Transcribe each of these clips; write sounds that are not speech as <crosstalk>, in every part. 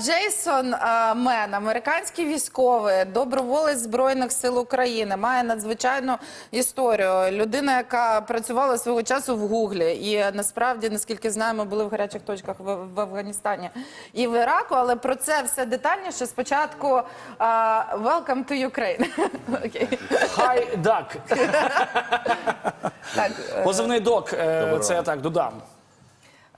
Джейсон Мен, американський військовий, доброволець Збройних сил України, має надзвичайну історію. Людина, яка працювала свого часу в Гуглі. І насправді, наскільки знаю, ми були в гарячих точках в, в Афганістані і в Іраку. Але про це все детальніше. Спочатку welcome to Ukraine. <laughs> Окей. Хай дак. <laughs> Е, Позивний док, е, це я так додам.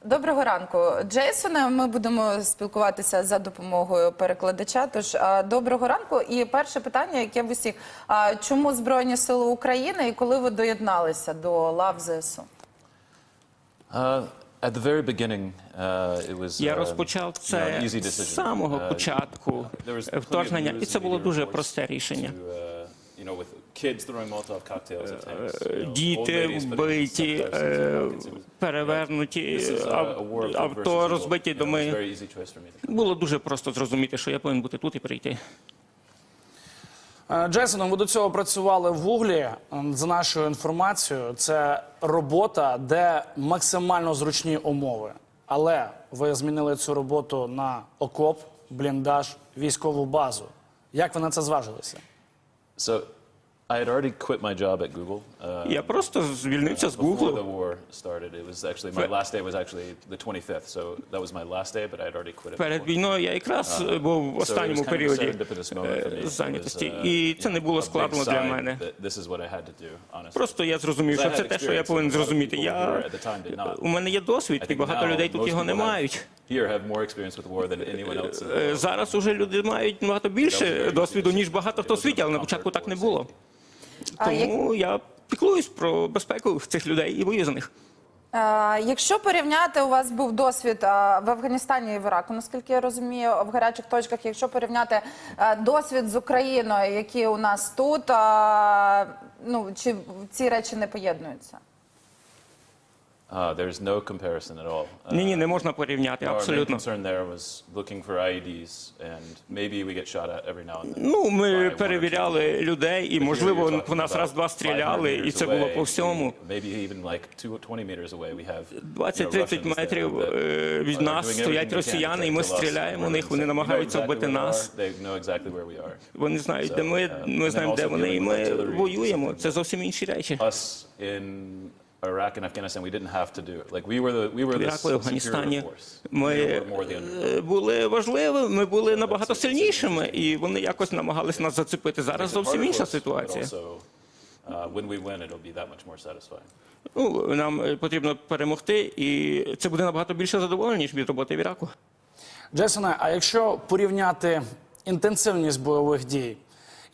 Доброго ранку, Джейсоне. Ми будемо спілкуватися за допомогою перекладача. Тож доброго ранку. І перше питання, яке в усіх: чому Збройні Сили України і коли ви доєдналися до лав ЗСУ? Uh, at the very beginning, uh, it was. Я розпочав you know, це з самого початку вторгнення, і це було дуже просте рішення. to, uh, you know, with old Діти вбиті, е, перевернуті, авто розбиті доми. very easy choice for me to come. Було дуже просто зрозуміти, що я повинен бути тут і прийти. Е, Джейсоном, ви до цього працювали в Гуглі. За нашою інформацією, це робота, де максимально зручні умови. Але ви змінили цю роботу на окоп, бліндаж, військову базу. Як ви на це зважилися? So, I had already quit my job at Google. Uh, Я просто звільнився з before the war started. It was actually my Fe- last day was actually the 25th, so that was my last day, but I had already quit it. Перед before. війною я якраз був в So it was останньому kind of a періоді serendipitous moment for me. е, It was, зайнятості, uh, і це не було a big складно для sign мене. that This is what I had to do, honestly. Просто я зрозумів, що це те, що я повинен зрозуміти. Я not. у мене є досвід, і багато людей тут його не мають. Here have more experience with war than anyone else in the Е, world. Зараз уже люди мають набагато більше досвіду, ніж багато хто в світі, але на початку так не було. А Тому я піклуюсь про безпеку цих людей і боюсь за них. Якщо порівняти, у вас був досвід в Афганістані і в Іраку, наскільки я розумію, в гарячих точках, якщо порівняти досвід з Україною, які у нас тут, ну чи ці речі не поєднуються? Uh, there's no comparison at all. Uh, Ні, ні, не можна порівняти Our main абсолютно. concern there was looking for IEDs, and maybe we get shot at every now and then. Ну, by ми one or two перевіряли людей, і можливо по нас раз-два about стріляли, 500 і це було away, по всьому. Maybe even like two- 20 meters away we have, you know, 20-30 Russians метрів there е, від нас стоять they can росіяни, і ми kill us. стріляємо них, вони So we know намагаються exactly вбити where we нас. are, They know exactly where we are. Вони знають, So, де ми, uh, знаємо, де also вони, і ми artillery воюємо. Це зовсім інші речі. Us in Iraq and Afghanistan, we didn't have to do it. Like we were the we were В the Іраку і superior Афганістані force. ми were more the underdog. е, були важливими, ми були набагато сильнішими, і вони якось намагались нас зацепити. Зараз It's зовсім інша us, but ситуація. also, uh, when we win, it'll be that much more satisfying. Ну, нам е, потрібно перемогти, і це буде набагато більше задоволення, ніж від роботи в Іраку. Джейсоне, а якщо порівняти інтенсивність бойових дій,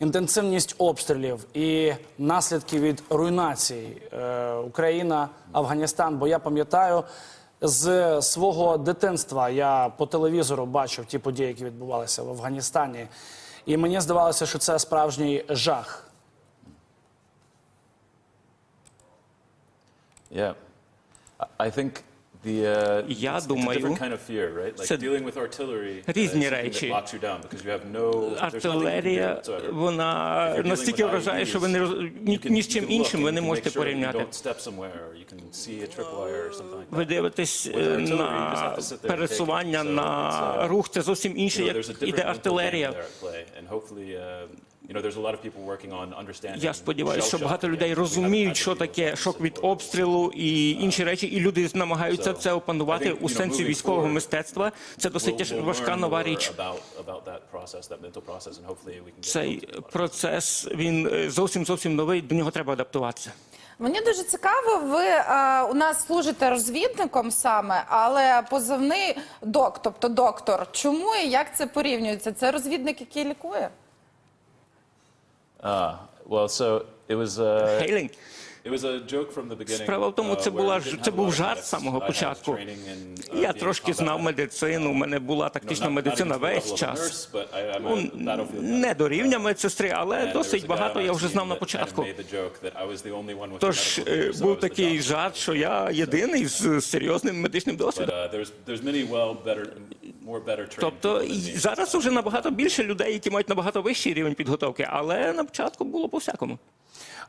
інтенсивність обстрілів і наслідки від руйнації е, Україна, Афганістан, бо я пам'ятаю. З свого дитинства я по телевізору бачив ті події, які відбувалися в Афганістані, і мені здавалося, що це справжній жах. Yeah, I- think Я думаю, different kind of fear, right? Like це dealing with artillery uh, різні речі. Артилерія, вона настільки вражає, що ви не роз- ні, ні з чим іншим ви не можете порівняти. Ви дивитесь е, на пересування, на uh, рух. Це зовсім інше, як іде артилерія. There at play, and hopefully, you know, there's a lot of people working on understanding Я сподіваюся, що багато людей розуміють, що таке шок від обстрілу і інші речі, і люди намагаються це опанувати у сенсі військового мистецтва. Це досить важка нова річ. Цей процес він е, зовсім зовсім новий. До нього треба адаптуватися. Мені дуже цікаво, ви е, у нас служите розвідником саме, але позивний док, тобто доктор. Чому і як це порівнюється? Це розвідник, який лікує? Ah, well, so it was. Uh, Хейлінг. It was a joke from the beginning. Справа в тому, uh, це була це був жарт з самого початку. uh, Я трошки знав медицину. У мене була тактична медицина весь час. Ну, не до рівня Uh, медсестри, але досить багато я вже знав на початку. Тож е, був такий жарт, що я єдиний з серйозним медичним досвідом. Тобто зараз уже набагато більше людей, які мають набагато вищий рівень підготовки, але на початку було по всякому.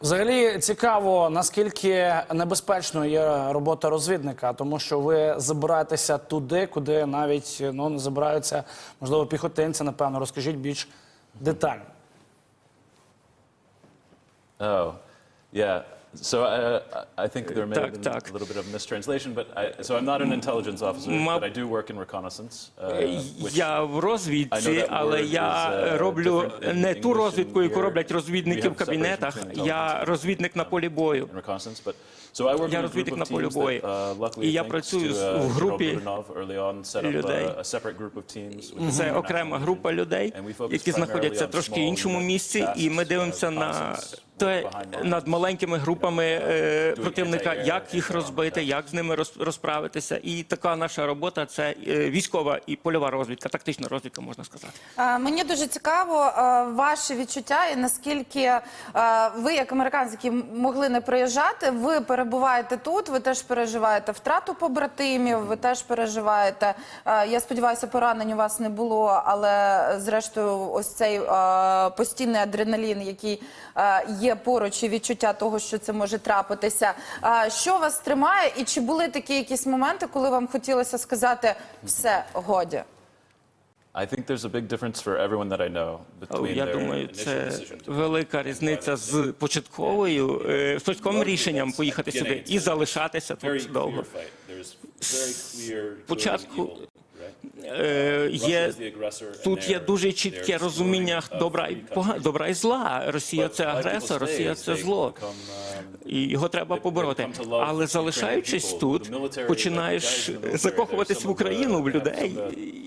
Взагалі цікаво, наскільки небезпечною є робота розвідника, тому що ви забираєтеся туди, куди навіть ну, не забираються, можливо, піхотинці, напевно. Розкажіть більш детально. Oh, yeah. So uh, I think there may have Так, been так. a little bit of mistranslation, but I, so I'm not an intelligence officer, Ма- but I do work in reconnaissance. Uh, which Я в I know розвідці, that але я uh, роблю different in не ту розвідку, яку here роблять розвідники в separation кабінетах. between Я intelligence розвідник на полі бою. and reconnaissance. But so I work in Я a group розвідник of на полі teams бою. that, uh, luckily, І я thanks працюю з- uh, в General групі Budanov early on set up людей. a, a separate group of teams. with Це international окрема група людей, And we focus які знаходяться primarily on трошки small іншому unit місці, і ми дивимося uh, на reconnaissance, те над маленькими групами е, противника, як їх розбити, як з ними розправитися. І така наша робота це е, військова і польова розвідка, тактична розвідка, можна сказати. Мені дуже цікаво е, ваші відчуття і наскільки ви, як американці, які могли не приїжджати, ви перебуваєте тут, ви теж переживаєте втрату побратимів, ви теж переживаєте. Я сподіваюся, поранень у вас не було, але зрештою, ось цей постійний адреналін, який е, є поруч, і відчуття того, що це може трапитися. Е, Що вас тримає, і чи були такі якісь моменти, коли вам хотілося сказати все годі? I think there's a big difference for everyone that I know between Я their думаю, initial це decision to велика різниця з початковою е, з початковим рішенням поїхати сюди і залишатися very тут довго. fight. There's very clear good and Спочатку, evil, Є тут є дуже чітке розуміння uh, добра і добра і зла. Росія це агресор, Росія це зло. um, І його треба побороти. Але залишаючись тут, починаєш закохуватись в Україну, в людей,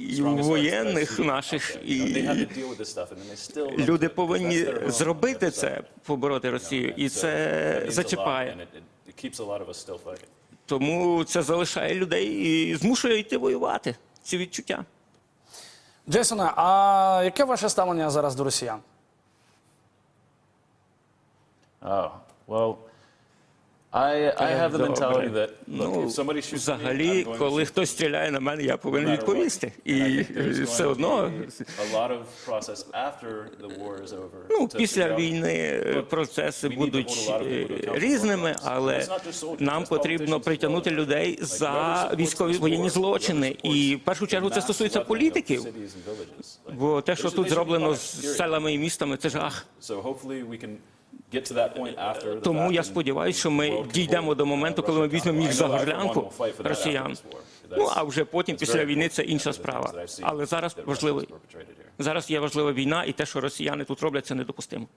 і в воєнних наших. І люди повинні зробити це, побороти Росію, і це зачіпає. Тому це залишає людей і змушує йти воювати. Ці відчуття. Джейсоне, а яке ваше ставлення зараз до росіян? Oh, well, I, I have the mentality that, look, Ну, if somebody shoots at me, взагалі, I'm going коли shoot хтось стріляє на мене, я повинен відповісти. what. And I І think there's все to одно, be a lot of process after the war is over ну, to figure після out- війни е, процеси будуть е, різними, але нам потрібно притягнути людей за військові воєнні злочини. І в першу чергу це стосується політиків. Бо те, що тут зроблено з селами і містами, це жах. Тому я сподіваюся, що ми дійдемо до uh, моменту, коли ми візьмемо їх за горлянку росіян. Ну а вже потім, після війни, це інша справа. Але зараз важливо зараз є важлива війна, і те, що росіяни тут роблять, це недопустимо.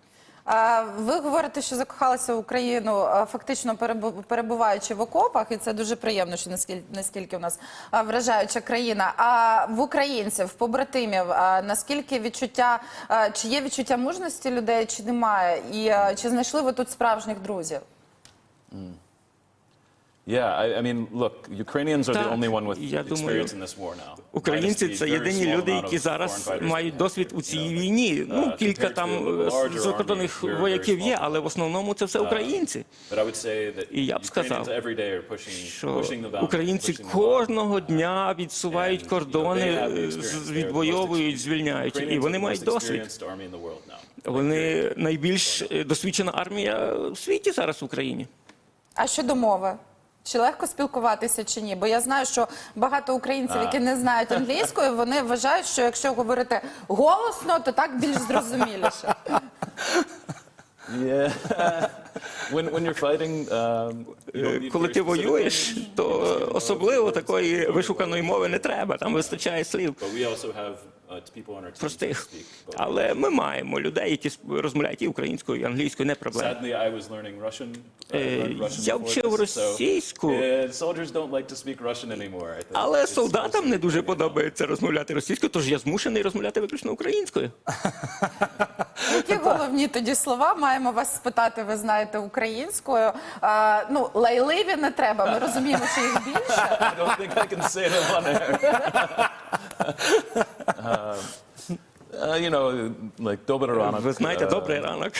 Ви говорите, що закохалися в Україну, фактично перебу- перебуваючи в окопах, і це дуже приємно, що наскільки, у нас вражаюча країна. А в українців, побратимів, наскільки відчуття, чи є відчуття мужності людей, чи немає? І чи знайшли ви тут справжніх друзів? Я думаю, experience in this war now. Українці це єдині люди, які зараз мають досвід у цій війні. Ну, uh, кілька там е, закордонних вояків є, але в основному це все українці. І я б сказав, Що українці кожного дня відсувають кордони, е, відвоюють, звільняють, Ukrainians і are вони the мають досвід. experienced army in the world now. Вони найбільш е, досвідчена армія в світі зараз в Україні. А щодо мови? Чи легко спілкуватися чи ні? Бо я знаю, що багато українців, які не знають англійської, вони вважають, що якщо говорити голосно, то так більш зрозуміліше. Yeah. when, when you're fighting, um, you don't need Коли very ти specific воюєш, language. то особливо такої вишуканої мови не треба. Там вистачає слів But we also have uh, простих. Але ми маємо людей, які розмовляють і українською, і англійською, не проблема. I Е, я вчив російську. yeah, soldiers don't like to speak Russian anymore. I think. Але солдатам не дуже подобається розмовляти російською, тож я змушений розмовляти виключно українською. Які головні тоді слова маємо вас спитати? Ви знаєте українською? А, ну лайливі не треба. Ми розуміємо, що їх більше. I I. Um, uh, you know, like добрий ранок. Ви знаєте, uh, добрий ранок.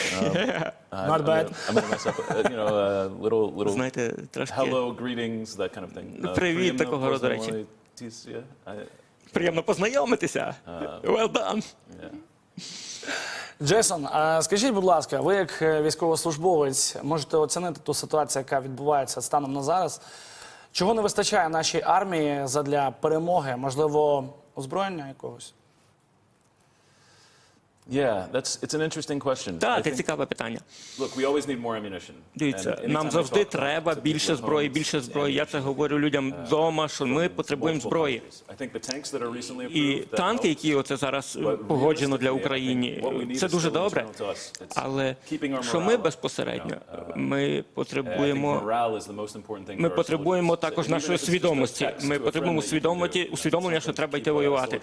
Not bad. gonna- I'm gonna mess up. uh, You know, uh, little little Знаєте, трошки hello, greetings, that kind of thing. Uh, Привіт, такого роду речі. I- приємно познайомитися. Well done. yeah. Джейсон, а скажіть, будь ласка, ви як е, військовослужбовець можете оцінити ту ситуацію, яка відбувається станом на зараз? Чого не вистачає нашій армії задля перемоги? Можливо, озброєння якогось? Yeah, that's it's an interesting question. Так, це цікаве питання. Look, we always need more ammunition. Дивіться, нам завжди треба більше зброї, більше зброї. Я це говорю людям вдома, що ми потребуємо зброї. І танки, які оце зараз е, погоджено для України, це дуже добре. Але що ми безпосередньо, uh, ми потребуємо. Ми потребуємо також нашої свідомості. Ми потребуємо свідомості, усвідомлення, що треба йти воювати.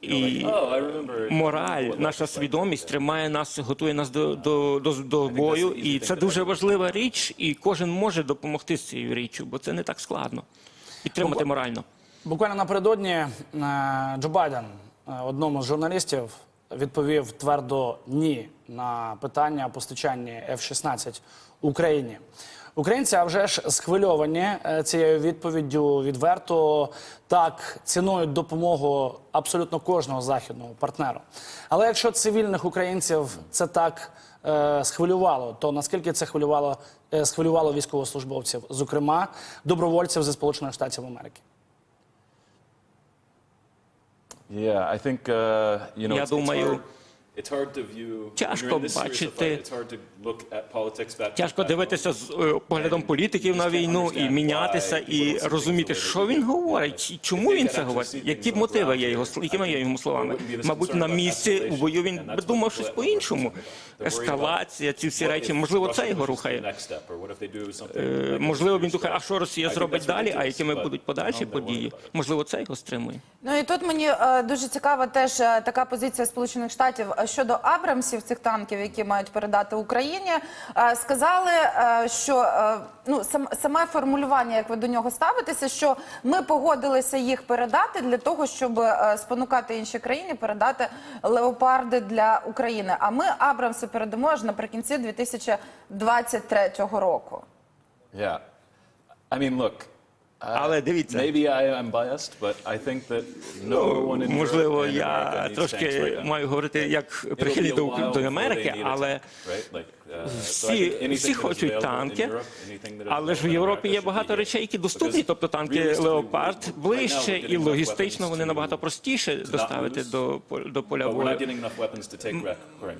І "Oh, Мораль, наша свідомість тримає нас, готує нас до, до, до, до бою, і це дуже важлива річ, і кожен може допомогти з цією річчю, бо це не так складно. Підтримати морально. Буквально напередодні е, Джо Байден е, одному з журналістів відповів твердо ні на питання постачання F-16 Україні. Українці, а вже ж схвильовані е, цією відповіддю відверто так цінують допомогу абсолютно кожного західного партнеру. Але якщо цивільних українців це так е, схвилювало, то наскільки це хвилювало, е, схвилювало військовослужбовців, зокрема добровольців зі Сполучених Штатів Америки? Uh, Я думаю, it's hard, it's hard to view, when тяжко бачити- Тяжко дивитися з е, поглядом політиків на війну і мінятися, і розуміти, що він говорить, і чому він це говорить, які мотиви є його якими є його словами. Мабуть, на місці у бою він би думав щось по-іншому. Ескалація, ці всі речі, можливо, це його рухає. Е, Можливо, він думає, а що Росія зробить далі, а якими будуть подальші події? Можливо, це його стримує. Ну і тут мені е, дуже цікава теж така позиція Сполучених Штатів щодо Абрамсів, цих танків, які мають передати Україні. Е, сказали, е, що е, ну сам, саме формулювання, як ви до нього ставитеся, що ми погодилися їх передати для того, щоб спонукати інші країни передати леопарди для України. А ми Абрамси передамо аж наприкінці 2023 року. Yeah. I mean, look. Uh, Але дивіться. Maybe I am biased, but I think that no one in Можливо, я трошки маю говорити як прихильник до, Америки, але uh, всі, всі хочуть танки, але ж в Європі є багато речей, які доступні, тобто танки Леопард ближче і логістично вони набагато простіше доставити до, до поля бою.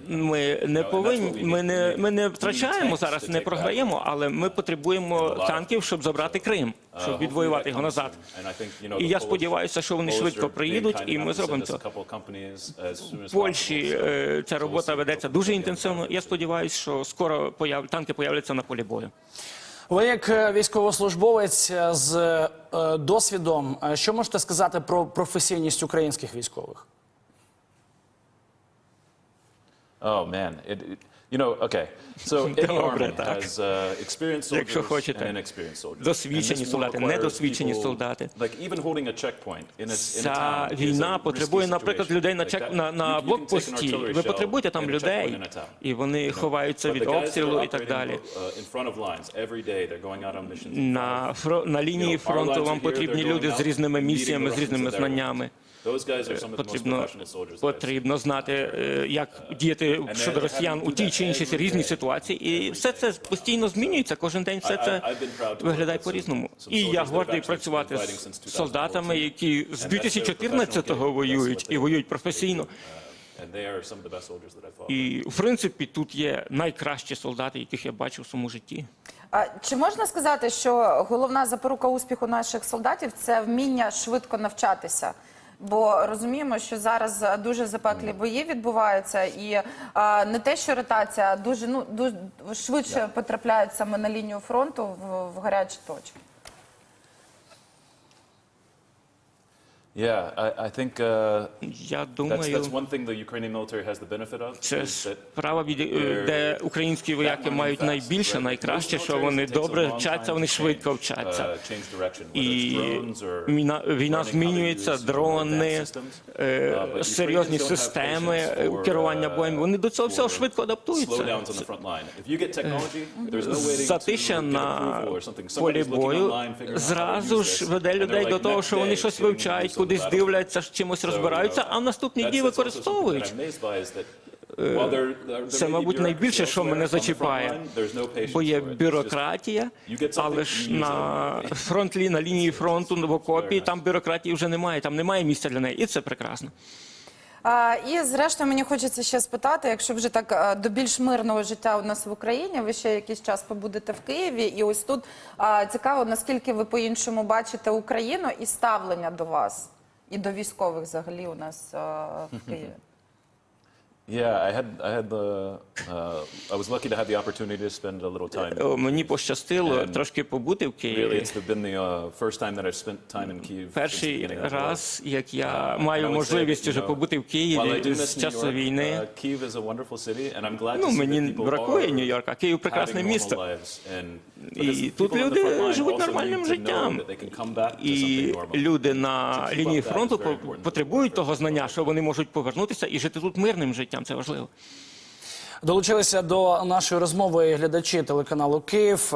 Ми не повинні, ми не ми не втрачаємо зараз, не програємо, але ми потребуємо танків, щоб забрати Крим, Uh, щоб відвоювати його назад. І я сподіваюся, що вони швидко приїдуть, і ми зробимо це. В Польщі е, ця робота ведеться дуже інтенсивно. Я сподіваюся, що скоро появ... танки появляться на полі бою. Ви як е, військовослужбовець е, з е, досвідом, е, що можете сказати про професійність українських військових? Oh man, it, it- you know, okay. So any Добре, army так. has uh, experienced Якщо soldiers хочете. and inexperienced soldiers. Досвідчені And this war солдати, requires недосвідчені people- солдати. Like even holding a checkpoint in a, in a Ця town is a війна risky потребує, наприклад, людей на Like чек that- на, на you- you can take an блокпості. artillery Ви shell потребуєте там and a людей, checkpoint in a town. і вони ховаються But від the guys that are обстрілу і так operating, далі. uh, in front of lines every day, they're going out on missions. in На фро- на лінії фронту вам потрібні люди з різними місіями, з різними знаннями. Потрібно потрібно знати, е, як діяти щодо росіян у тій чи іншій різній ситуації, і все це постійно змінюється. Кожен день все це виглядає по-різному. І я гордий працювати з солдатами, які з 2014-го воюють і воюють професійно. Fought. І в принципі тут є найкращі солдати, яких я бачив в своєму житті. А чи можна сказати, що головна запорука успіху наших солдатів це вміння швидко навчатися? Бо розуміємо, що зараз дуже запеклі бої відбуваються, і а, не те, що ротація, а дуже ну дуже швидше потрапляють саме на лінію фронту в, в гарячі точки. Yeah, I, I think uh, Я that's, думаю, that's one thing the Ukrainian military has the benefit of. це is that справа, від- е, де українські вояки мають найбільше, найкраще, що вони добре вчаться, вони швидко вчаться. І війна, війна змінюється, дрони, е, серйозні системи е, керування боєм. Вони до цього всього швидко адаптуються. Затища на полі бою зразу ж веде людей до того, що вони щось вивчають, кудись дивляться, чимось розбираються, а в наступні дні використовують. There Це, мабуть, найбільше, що мене зачіпає, бо є бюрократія, але ж на фронтлі, на лінії фронту в окопі там бюрократії вже немає, там немає місця для неї, і це прекрасно. А, і зрештою мені хочеться ще спитати, якщо вже так до більш мирного життя у нас в Україні, ви ще якийсь час побудете в Києві, і ось тут а, цікаво, наскільки ви по-іншому бачите Україну і ставлення до вас, і до військових взагалі у нас в <laughs> Києві. Yeah, I had I had the uh, I was lucky to have the opportunity to spend a little time. О, Мені пощастило And трошки побути в Really, Києві. it's been the uh, first time that I've spent time in Kyiv. since the Перший beginning of the war. раз, як я Uh, I маю would say можливість that, you уже know, побути в while I Києві do з miss New часу York, війни. uh, Kyiv is a wonderful city, and I'm glad Ну, to see мені that people бракує are Нью-Йорка. Київ прекрасне having місто. normal lives. And І because тут people on the люди front line живуть also нормальним need to know життям. that they can come back to І something normal. люди на лінії фронту по- потребують того знання, що вони можуть повернутися і жити тут мирним життям. Це важливо. Долучилися до нашої розмови глядачі телеканалу Київ.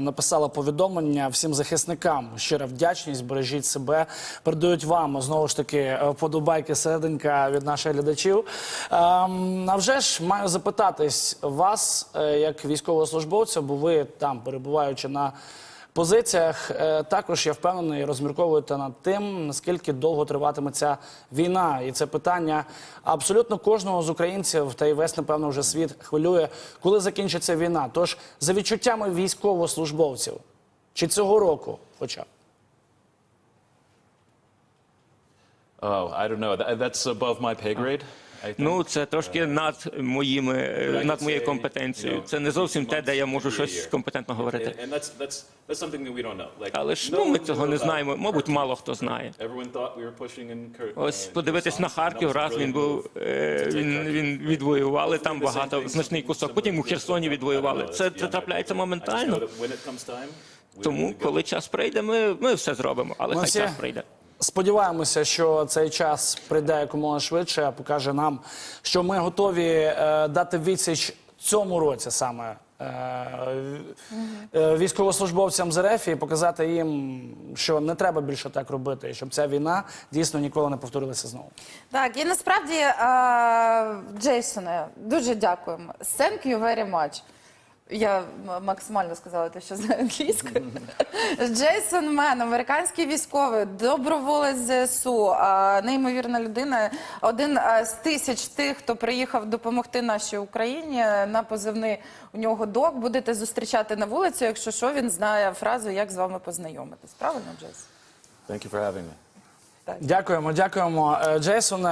Написала повідомлення всім захисникам. Щира вдячність, бережіть себе. Передають вам знову ж таки подобайки серединка від наших глядачів. Ем, А вже ж маю запитатись вас, е, як військовослужбовця, бо ви там перебуваючи на позиціях. е, Також я впевнений, розмірковуєте над тим, наскільки довго триватиме ця війна. І це питання абсолютно кожного з українців, та й весь, напевно, вже світ хвилює, коли закінчиться війна. Тож, за відчуттями військовослужбовців, чи цього року, хоча б. Oh, I don't know. That's above my pay grade. Ну, це трошки над моїми над моєю компетенцією. Це не зовсім 18 те, де я можу щось компетентно говорити. Але ж no ну ми цього не знаємо. Мабуть, мало хто знає. Ось uh, подивитись на. Харків. Раз він був е, він, він відвоювали там багато значний кусок. Потім у Херсоні відвоювали. Це це трапляється моментально. Тому, коли час прийде, ми, ми все зробимо. Але хай час прийде. Сподіваємося, що цей час прийде якомога швидше, покаже нам, що ми готові е, дати відсіч цьому році саме е, е, військовослужбовцям з РФ і показати їм, що не треба більше так робити, і щоб ця війна дійсно ніколи не повторилася знову. Так, і насправді, е, Джейсоне, дуже дякуємо. Thank you very much. Я максимально сказала те, що знаю англійською. Джейсон Мен, американський військовий, доброволець ЗСУ, неймовірна людина. Один з тисяч тих, хто приїхав допомогти нашій Україні на позивний у нього док. Будете зустрічати на вулиці, якщо що, він знає фразу, як з вами познайомитись. Правильно, Джейсон? Thank you for having me. Дякуємо, дякуємо, Е, Джейсоне.